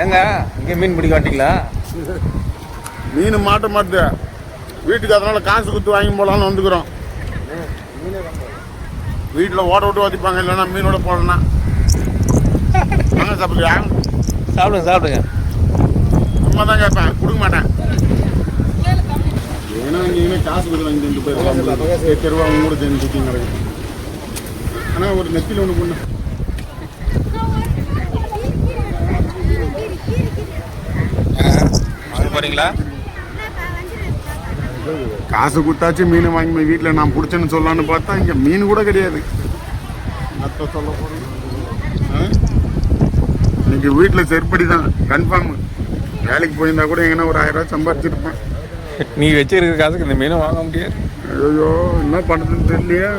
ஏங்க இங்கே மீன் பிடிக்க மாட்டீங்களா மீன் மாட்ட மாட்டுது. வீட்டுக்கு அதனால காசு கொடுத்து வாங்கி போடலாம்னு வந்துக்கிறோம். வீட்டில் ஓட விட்டு வதிப்பாங்க இல்லைன்னா மீனோட போடலாம் வாங்க சாப்பிடுறியா சாப்பிடுங்க சாப்பிடுங்க. சும்மா தான் கேட்பேன் கொடுக்க மாட்டேன். ஏன்னா இங்கே காசு கொடுத்து வாங்கி ரெண்டு பேர் ரூபா அவங்க கூட கிடக்கு ஆனால் ஒரு நெத்தியில் ஒன்று பொண்ணு போறீங்களா? காசு கொடுத்தாச்சு மீன் வாங்கி வீட்டில் நான் பிடிச்சேன்னு சொல்லலான்னு பார்த்தா இங்கே மீன் கூட கிடையாது. அத்தை சொல்ல போறேன். ஆ? இன்னைக்கு வீட்டில் செருப்படி தான் கன்ஃபார்ம் வேலைக்கு போயிருந்தா கூட எங்கன்னா ஒரு ஆயிரம் ரூபாய் சம்பாதிச்சிருப்பேன் நீ வச்சிருக்க காசுக்கு இந்த மீனை வாங்க முடியாது. ஐயோ என்ன பண்ணுறதுன்னு தெரியலையே.